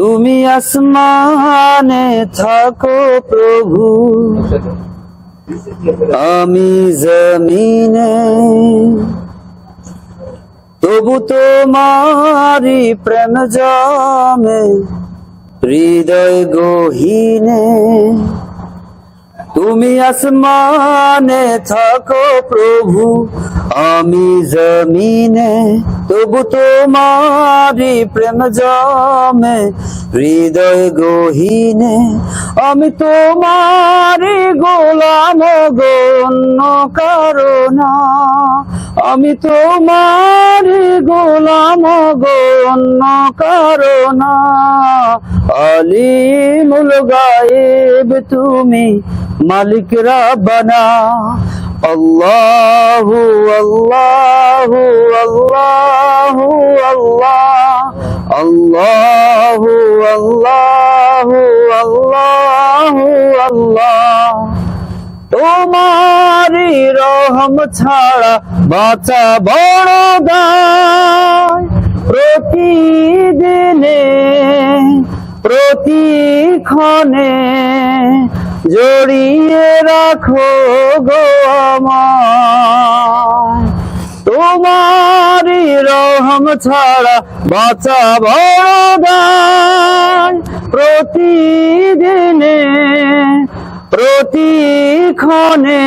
তুমি আসমানে থাকো প্রভু। আমি জমিনে। তবু তোমারি প্রেম জমে, হৃদয় গহীনে। তুমি আসমানে থাকো প্রভু। আমি জমিনে, তবু তোমারি প্রেম জমে, হৃদয় গহীনে, আমি তোমারি গোলাম গণ্য কারণা, আমি তোমারি গোলাম গণ্য কারণা। আলিমুল গায়েব তুমি মালিক রাব্বানা আল্লাহু আল্লাহু আল্লাহু আল্লাহ, আল্লাহু আল্লাহু আল্লাহু আল্লাহ। তোমারি রহম ছাড়া বাঁচা বড় দায়। প্রতিদিনে, প্রতিক্ষণে জড়িয়ে রাখো গো তোমারি রহম ছাড়া বাঁচা বড় প্রতিদিনে প্রতিক্ষণে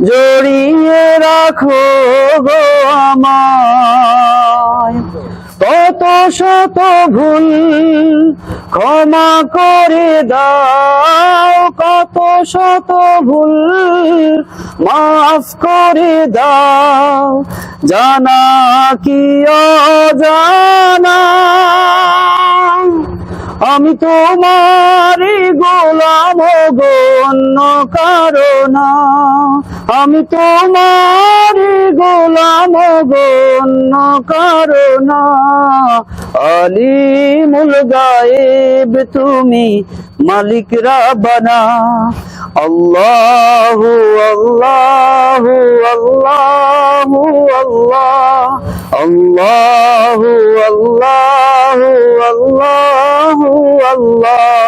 জড়িয়ে রাখো গো কত শত ভুল ক্ষমা করে দাও, কত শত ভুল মাফ করে দাও, জানা কি অজানা? আমি তোমারি গোলাম গো অন্য কারণা আমি তোমার গোলাম গো অন্য কারণা। আলিমুল গায়েব তুমি মালিক রাবানা আল্লাহু আল্লাহু আল্লাহু আল্লাহ। আল্লাহু আল্লাহু আল্লাহু আল্লাহ।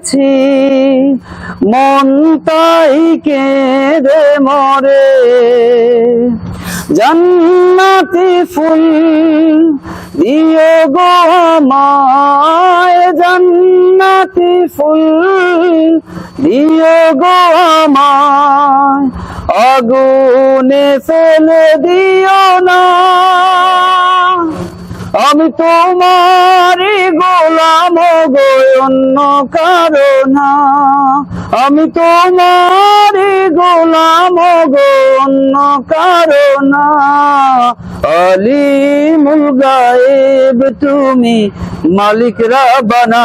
গেছি মন তাই কেঁদে মরে। জান্নাতি ফুল দিও গো আমায়। জান্নাতি ফুল দিও গো আমায়। আগুনে ফেলে দিও না। আমি তোমার গোলাম গো অন্য কারণা আমি তোমার গোলাম গো অন্য কারণা আলিমুল গায়েব তুমি মালিক রাবানা